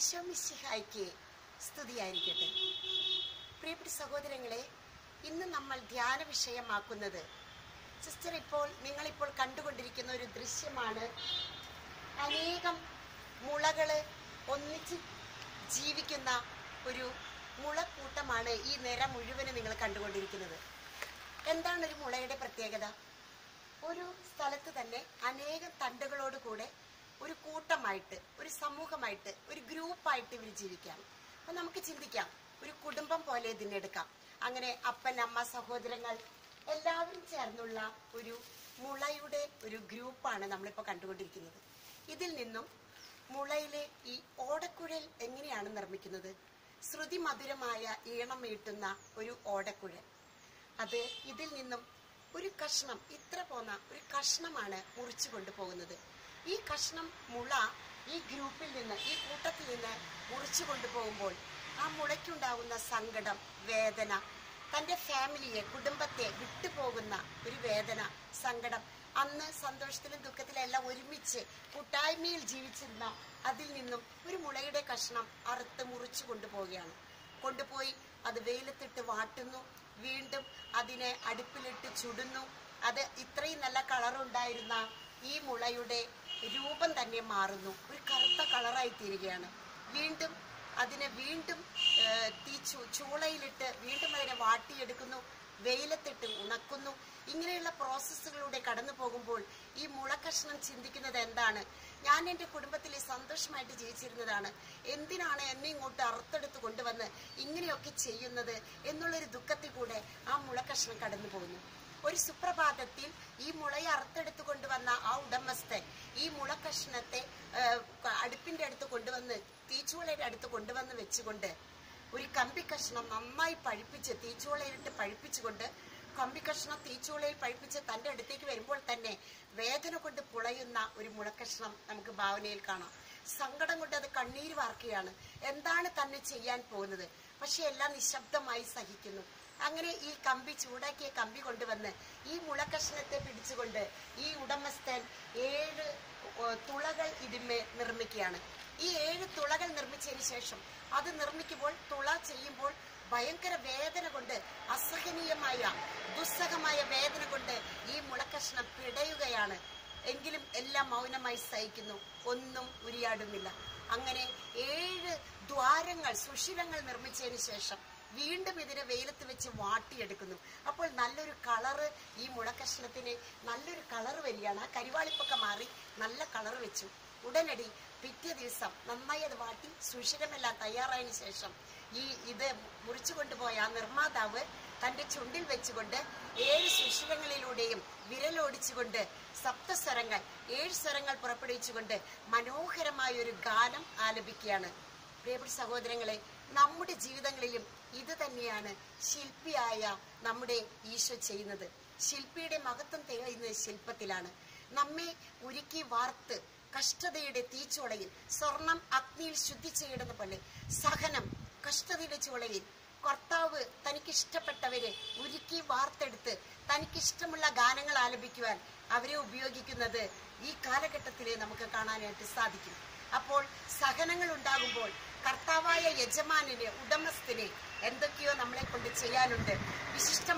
ഈശോ മിശിഹായ്ക്ക് സ്തുതിയായിരിക്കട്ടെ. പ്രിയപ്പെട്ട സഹോദരങ്ങളെ ഇന്ന് നമ്മൾ ധ്യാന വിഷയമാക്കുന്നത് സിസ്റ്റർ ഇപ്പോൾ നിങ്ങളിപ്പോൾ കണ്ടുകൊണ്ടിരിക്കുന്ന ഒരു ദൃശ്യമാണ് അനേകം മുളകൾ ഒന്നിച്ച് ജീവിക്കുന്ന ഒരു മുളക്കൂട്ടമാണ് ഈ നിര മുഴുവനും നിങ്ങൾ കണ്ടുകൊണ്ടിരിക്കുന്നത്. എന്താണ് ഒരു മുളയുടെ പ്രത്യേകത? ഒരു സ്ഥലത്ത് തന്നെ അനേകം തണ്ടുകളോട് കൂടെ ഒരു കൂട്ടമായിട്ട് ഒരു സമൂഹമായിട്ട് ഒരു ഗ്രൂപ്പായിട്ട് ഇവർ ജീവിക്കാം. അപ്പൊ നമുക്ക് ചിന്തിക്കാം ഒരു കുടുംബം പോലെ ഇതിനെ എടുക്കാം അങ്ങനെ അപ്പൻ അമ്മ സഹോദരങ്ങൾ എല്ലാവരും ചേർന്നുള്ള ഒരു മുളയുടെ ഒരു ഗ്രൂപ്പാണ് നമ്മളിപ്പോൾ കണ്ടുകൊണ്ടിരിക്കുന്നത്. ഇതിൽ നിന്നും മുളയിലെ ഈ ഓടക്കുഴൽ എങ്ങനെയാണ് നിർമ്മിക്കുന്നത്? ശ്രുതി മധുരമായ ഈണം മീട്ടുന്ന ഒരു ഓടക്കുഴൽ. അത് ഇതിൽ നിന്നും ഒരു കഷ്ണം ഇത്ര പോന്ന ഒരു കഷ്ണമാണ് മുറിച്ചു കൊണ്ടുപോകുന്നത്. ഈ കഷ്ണം മുള ഈ ഗ്രൂപ്പിൽ നിന്ന് ഈ കൂട്ടത്തിൽ നിന്ന് മുറിച്ചു കൊണ്ടുപോകുമ്പോൾ ആ മുളയ്ക്കുണ്ടാകുന്ന സങ്കടം വേദന തന്റെ ഫാമിലിയെ കുടുംബത്തെ വിട്ടുപോകുന്ന ഒരു വേദന സങ്കടം അന്ന് സന്തോഷത്തിലും ദുഃഖത്തിലും എല്ലാം ഒരുമിച്ച് കൂട്ടായ്മയിൽ ജീവിച്ചിരുന്ന അതിൽ നിന്നും ഒരു മുളയുടെ കഷ്ണം അറുത്ത് മുറിച്ചു കൊണ്ടുപോവുകയാണ്. കൊണ്ടുപോയി അത് വെയിലത്തിട്ട് വാട്ടുന്നു വീണ്ടും അതിനെ അടുപ്പിലിട്ട് ചുടുന്നു. അത് ഇത്രയും നല്ല കളറുണ്ടായിരുന്ന ഈ മുളയുടെ രൂപം തന്നെ മാറുന്നു. ഒരു കറുത്ത കളറായി തീരുകയാണ്. വീണ്ടും അതിനെ വീണ്ടും തീ ചൂളയിലിട്ട് വീണ്ടും അതിനെ വാട്ടിയെടുക്കുന്നു. വെയിലത്തിട്ട് ഉണക്കുന്നു. ഇങ്ങനെയുള്ള പ്രോസസ്സുകളിലൂടെ കടന്നു പോകുമ്പോൾ ഈ മുളക്കഷ്ണം ചിന്തിക്കുന്നത് എന്താണ്? ഞാൻ എന്റെ കുടുംബത്തിൽ സന്തോഷമായിട്ട് ജീവിച്ചിരുന്നതാണ്. എന്തിനാണ് എന്നെ ഇങ്ങോട്ട് അറുത്തെടുത്ത് കൊണ്ടുവന്ന് ഇങ്ങനെയൊക്കെ ചെയ്യുന്നത് എന്നുള്ളൊരു ദുഃഖത്തിൽ കൂടെ ആ മുളക്കഷ്ണം കടന്നു പോകുന്നു. ഒരു സുപ്രഭാതത്തിൽ ഈ മുളയെ അറുത്തെടുത്ത് കൊണ്ടുവന്ന ഏഹ്, അടുപ്പിന്റെ അടുത്ത് കൊണ്ടുവന്ന് തീച്ചുവളയുടെ അടുത്ത് കൊണ്ടുവന്ന് വെച്ചുകൊണ്ട് ഒരു കമ്പി കഷ്ണം നന്നായി പഴിപ്പിച്ച് തീച്ചുവളയിട്ട് പഴിപ്പിച്ചുകൊണ്ട് കമ്പി കഷ്ണം തീച്ചുവളയിൽ പഴിപ്പിച്ച് തന്റെ അടുത്തേക്ക് വരുമ്പോൾ തന്നെ വേദന കൊണ്ട് പുളയുന്ന ഒരു മുളക്കഷ്ണം നമുക്ക് ഭാവനയിൽ കാണാം. സങ്കടം കൊണ്ട് അത് കണ്ണീര് വാർക്കുകയാണ്. എന്താണ് തന്നെ ചെയ്യാൻ പോകുന്നത്? പക്ഷെ എല്ലാം നിശബ്ദമായി സഹിക്കുന്നു. അങ്ങനെ ഈ കമ്പി ചൂടാക്കിയ കമ്പി കൊണ്ടുവന്ന് ഈ മുളക്കഷ്ണത്തെ പിടിച്ചുകൊണ്ട് ഈ ഉടമസ്ഥൻ ഏഴ് തുളകൾ ഇതിന്മേ നിർമ്മിക്കുകയാണ്. ഈ ഏഴ് തുളകൾ നിർമ്മിച്ചതിന് ശേഷം അത് നിർമ്മിക്കുമ്പോൾ തുള ചെയ്യുമ്പോൾ ഭയങ്കര വേദന കൊണ്ട് അസഹനീയമായ ദുസ്സഹമായ വേദന കൊണ്ട് ഈ മുളക്കഷ്ണം പിടയുകയാണ്. എങ്കിലും എല്ലാം മൗനമായി സഹിക്കുന്നു. ഒന്നും ഉരിയാടുന്നില്ല. അങ്ങനെ ഏഴ് ദ്വാരങ്ങൾ സുഷിരങ്ങൾ നിർമ്മിച്ചതിന് ശേഷം വീണ്ടും ഇതിനെ വെയിലത്ത് വെച്ച് വാട്ടിയെടുക്കുന്നു. അപ്പോൾ നല്ലൊരു കളറ് ഈ മുളക്കഷ്ണത്തിന് നല്ലൊരു കളറ് വരികയാണ്. ആ കരിവാളിപ്പൊക്കെ മാറി നല്ല കളറ് വെച്ചു. ഉടനടി പിറ്റേ ദിവസം നന്നായി അത് വാട്ടി സുഷിരമെല്ലാം തയ്യാറായതിനു ശേഷം ഈ ഇത് മുറിച്ചു കൊണ്ടുപോയ ആ നിർമ്മാതാവ് തന്റെ ചുണ്ടിൽ വെച്ചുകൊണ്ട് ഏഴ് സുഷിരങ്ങളിലൂടെയും വിരലോടിച്ചുകൊണ്ട് സപ്തസ്വരങ്ങൾ ഏഴ് സ്വരങ്ങൾ പുറപ്പെടുവിച്ചുകൊണ്ട് മനോഹരമായ ഒരു ഗാനം ആലപിക്കുകയാണ്. പ്രിയപ്പെട്ട സഹോദരങ്ങളെ നമ്മുടെ ജീവിതങ്ങളിലും ഇത് തന്നെയാണ് ശില്പിയായ നമ്മുടെ ഈശോ ചെയ്യുന്നത്. ശില്പിയുടെ മഹത്വം തെളിയുന്നത് ശില്പത്തിലാണ്. നമ്മെ ഉരുക്കി വാർത്ത് കഷ്ടതയുടെ തീച്ചുളയിൽ സ്വർണം അഗ്നിയിൽ ശുദ്ധി ചെയ്യുന്ന പോലെ സഹനം കഷ്ടതയുടെ ചുളയിൽ കർത്താവ് തനിക്കിഷ്ടപ്പെട്ടവരെ ഉരുക്കി വാർത്തെടുത്ത് തനിക്കിഷ്ടമുള്ള ഗാനങ്ങൾ ആലപിക്കുവാൻ അവരെ ഉപയോഗിക്കുന്നത് ഈ കാലഘട്ടത്തിലെ നമുക്ക് കാണാനായിട്ട് സാധിക്കും. അപ്പോൾ സഹനങ്ങൾ ഉണ്ടാകുമ്പോൾ കർത്താവായ യജമാനിന് ഉടമസ്ഥന് എന്തൊക്കെയോ നമ്മളെ കൊണ്ട് ചെയ്യാനുണ്ട്. വിശിഷ്ട